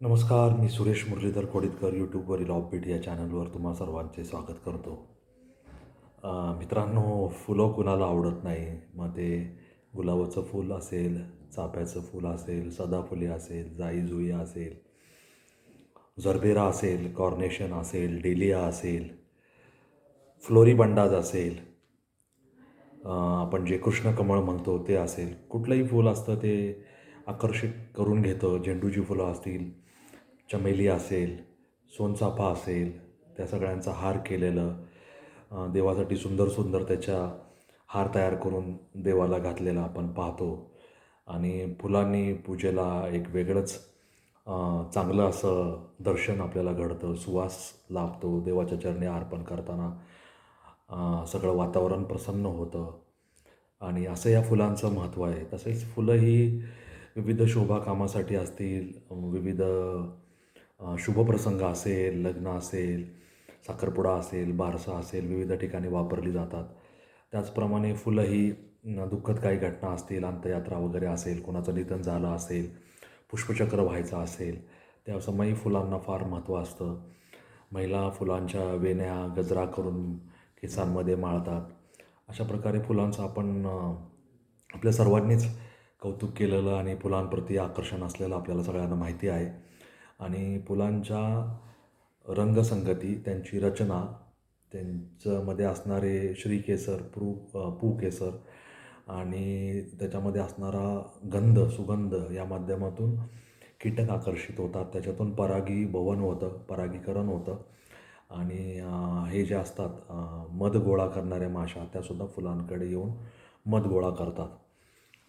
नमस्कार मी सुरेश मुरलीधर कोडितकर यूट्यूबवरील ऑफबीट या चॅनलवर तुम्हा सर्वांचे स्वागत करतो. मित्रांनो फुलं कुणाला आवडत नाही मग ते गुलाबाचं फूल असेल चाफ्याचं फूल असेल सदाफुली असेल जाई असेल झरबेरा असेल कॉर्नेशन असेल डेलिया असेल फ्लोरीबंडाज असेल आपण जे कृष्णकमळ म्हणतो ते असेल कुठलंही फूल असतं ते आकर्षित करून घेतं झेंडूची फुलं असतील चमेली असेल सोनचाफा असेल त्या सगळ्यांचा हार केलेलं देवासाठी सुंदर सुंदर त्याच्या हार तयार करून देवाला घातलेला आपण पाहतो. आणि फुलांनी पूजेला एक वेगळंच चांगलं असं दर्शन आपल्याला घडतं. सुवास लाभतो देवाच्या चरणी अर्पण करताना सगळं वातावरण प्रसन्न होतं. आणि असं या फुलांचं महत्त्व आहे. तसेच फुलं ही विविध शोभा कामासाठी असतील विविध शुभप्रसंग असेल लग्न असेल साखरपुडा असेल बारसा असेल विविध ठिकाणी वापरली जातात. त्याचप्रमाणे फुलं ही दुःखद काही घटना असतील अंत्ययात्रा वगैरे असेल कोणाचं निधन झालं असेल पुष्पचक्र व्हायचं असेल त्या समयी फुलांना फार महत्त्व असतं. महिला फुलांच्या वेण्या गजरा करून केसांमध्ये माळतात. अशा प्रकारे फुलांचं आपण आपल्या सर्वांनीच कौतुक केलेलं आणि फुलांप्रती आकर्षण असलेलं आपल्याला सगळ्यांना माहिती आहे. आणि फुलांच्या रंगसंगती त्यांची रचना त्यांच्यामध्ये असणारे श्रीकेसर प्रू पू केसर आणि त्याच्यामध्ये असणारा गंध सुगंध या माध्यमातून कीटक आकर्षित होतात. त्याच्यातून परागी भवन होतं परागीकरण होतं आणि हे जे असतात मध गोळा करणाऱ्या माशा त्यासुद्धा फुलांकडे येऊन मध गोळा करतात.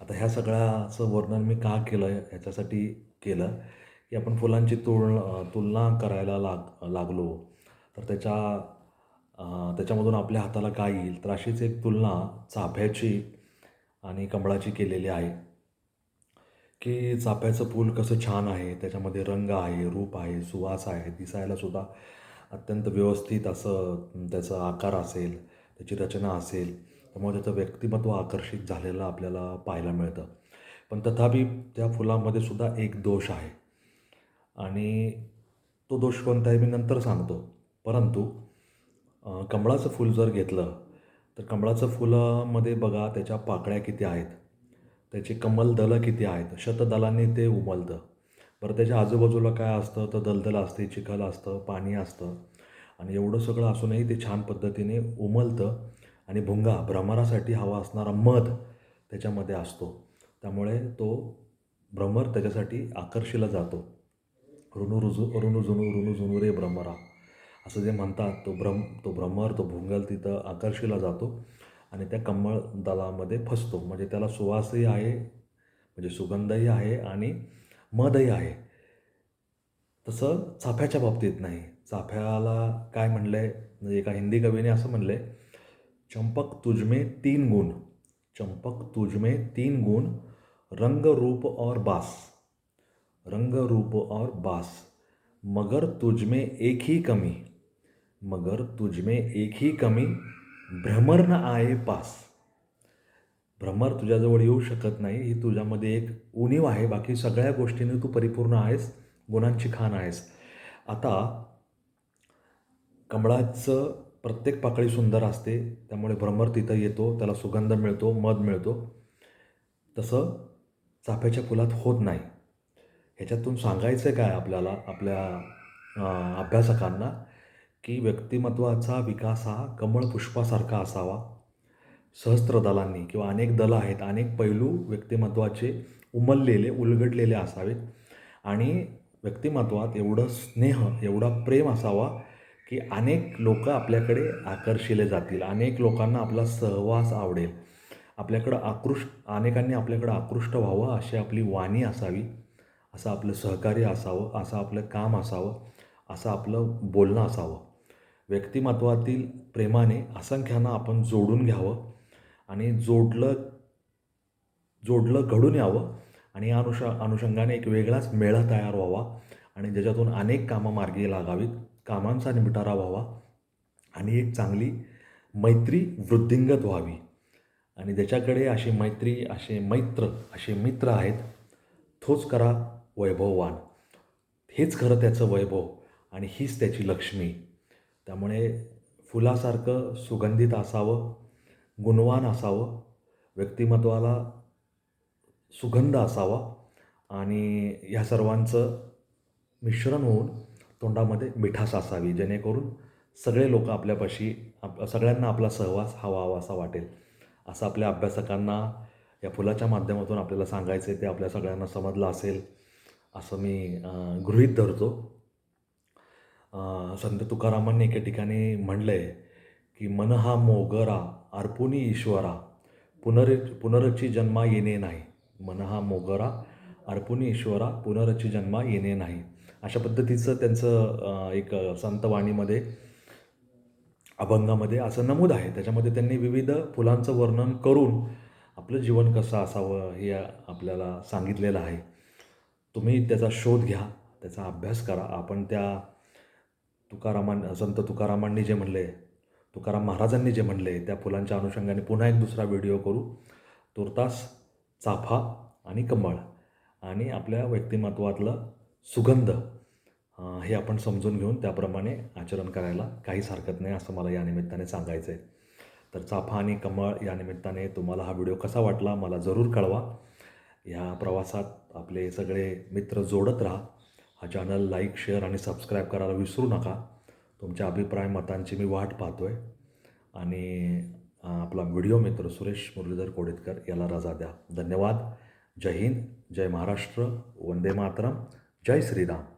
आता ह्या सगळ्याचं वर्णन मी का केलं याच्यासाठी ह्याच्यासाठी केलं? की आपण फुलांची तुळ तुलना करायला लाग लागलो तर त्याच्या त्याच्यामधून आपल्या हाताला काय येईल? तर अशीच एक तुलना चाफ्याची आणि कमळाची केलेली आहे. की चाफ्याचं फूल कसं छान आहे त्याच्यामध्ये रंग आहे रूप आहे सुवास आहे दिसायला सुद्धा अत्यंत व्यवस्थित असं त्याचा आकार असेल त्याची रचना असेल त्यामुळे त्याचं व्यक्तिमत्व आकर्षित झालेलं आपल्याला पाहायला मिळतं. पण तथापि त्या फुलामध्ये सुद्धा एक दोष आहे. आणि तो दोष कोणता आहे मी नंतर सांगतो. परंतु कमळाचं फूल जर घेतलं तर कमळाचं फुलामध्ये बघा त्याच्या पाकळ्या किती आहेत. त्याची कमल दलं किती आहेत. शतदलांनी ते उमलतं. बरं त्याच्या आजूबाजूला काय असतं? तर दलदल असते चिखल असतं पाणी असतं. आणि एवढं सगळं असूनही ते छान पद्धतीने उमलतं आणि भुंगा भ्रमरासाठी हवा असणारा मध त्याच्यामध्ये असतो. त्यामुळे तो भ्रमर त्याच्यासाठी आकर्षिला जातो. ऋणू रुजू ऋणू जुनू ऋणू जुनू रे भ्रमरा असं जे म्हणतात तो भ्रम तो भ्रमर तो भुंगल तिथं आकर्षिला जातो आणि त्या कमळ दलामध्ये फसतो. म्हणजे त्याला सुवासही आहे म्हणजे सुगंधही आहे आणि मधही आहे. तसं चाफ्याच्या बाबतीत नाही. चाफ्याला काय म्हणलं आहे म्हणजे एका हिंदी कवीने असं म्हणलं आहे चंपक तुझमे तीन गुण चंपक तुझमे तीन गुण रंग रूप और बास. रंग रूप और बास। मगर तुझमे एक ही कमी मगर तुझमे एक ही कमी भ्रमर न आहे पास। भ्रमर तुझ्याजवळ येऊ शकत नाही ही तुझ्यामध्ये एक उणीव आहे बाकी सगळ्या गोष्टींनी तू परिपूर्ण आहेस गुणांची खाण आहेस. आता कमळाचं प्रत्येक पाकळी सुंदर असते त्यामुळे भ्रमर तिथं येतो त्याला सुगंध मिळतो मध मिळतो. तसं चाफ्याच्या फुलात होत नाही. ह्याच्यातून सांगायचं काय आपल्याला आपल्या अभ्यासकांना की व्यक्तिमत्वाचा विकास हा कमळ पुष्पासारखा असावा. सहस्त्र दलांनी किंवा अनेक दलं आहेत अनेक पैलू व्यक्तिमत्वाचे उमललेले उलगडलेले असावेत. आणि व्यक्तिमत्वात एवढं स्नेह एवढा प्रेम असावा की अनेक लोक आपल्याकडे आकर्षिले जातील अनेक लोकांना आपला सहवास आवडेल. आपल्याकडं आकृष्ट अनेकांनी आपल्याकडं आकृष्ट व्हावं अशी आपली वाणी असावी. असं आपलं सहकार्य असावं असं आपलं काम असावं असं आपलं बोलणं असावं. व्यक्तिमत्वातील प्रेमाने असंख्यांना आपण जोडून घ्यावं आणि जोडलं जोडलं घडून यावं आणि या अनुष अनुषंगाने एक वेगळाच मेळा तयार व्हावा आणि ज्याच्यातून अनेक कामं मार्गी लागावीत कामांचा निपटारा व्हावा आणि एक चांगली मैत्री वृद्धिंगत व्हावी. आणि ज्याच्याकडे अशी मैत्री असे मैत्र असे मित्र आहेत तोच करा वैभववान हेच खरं त्याचं वैभव आणि हीच त्याची लक्ष्मी. त्यामुळे फुलासारखं सुगंधित असावं गुणवान असावं व्यक्तिमत्वाला सुगंध असावा आणि ह्या सर्वांचं मिश्रण होऊन तोंडामध्ये मिठास असावी जेणेकरून सगळे लोक आपल्यापाशी आप सगळ्यांना आपला सहवास हवा असा वाटेल. असं आपल्या अभ्यासकांना या फुलाच्या माध्यमातून आपल्याला सांगायचं आहे ते आपल्या सगळ्यांना समजलं असेल. असं मी गृहीत धरतो. संत तुकारामांनी एका ठिकाणी म्हणलं आहे की मन हा मोगरा अर्पुनी ईश्वरा पुनर पुनरची जन्मा येणे नाही. मन हा मोगरा अर्पुनी ईश्वरा पुनरची जन्मा येणे नाही. अशा पद्धतीचं त्यांचं एक संतवाणीमध्ये अभंगामध्ये असं नमूद आहे. त्याच्यामध्ये त्यांनी विविध फुलांचं वर्णन करून आपलं जीवन कसं असावं हे आपल्याला सांगितलेलं आहे. तुम्ही त्याचा शोध घ्या त्याचा अभ्यास करा. आपण त्या तुकारामां संत तुकारामांनी जे म्हणले तुकाराम महाराजांनी जे म्हणले त्या फुलांच्या अनुषंगाने पुन्हा एक दुसरा व्हिडिओ करू. तुर्तास चाफा आणि कमळ आणि आपल्या व्यक्तिमत्वातलं सुगंध हे आपण समजून घेऊन त्याप्रमाणे आचरण करायला काहीच हरकत नाही असं मला या निमित्ताने सांगायचं आहे तर चाफा आणि कमळ या निमित्ताने तुम्हाला हा व्हिडिओ कसा वाटला मला जरूर कळवा. ह्या प्रवासात आपले सगळे मित्र जोडत राहा. हा चॅनल लाईक शेअर आणि सबस्क्राईब करायला विसरू नका. तुमच्या अभिप्राय मतांची मी वाट पाहतो आहे आणि आपला व्हिडिओ मित्र सुरेश मुरलीधर कोडेतकर याला रजा द्या. धन्यवाद. जय हिंद. जय महाराष्ट्र. वंदे मातरम. जय श्रीराम.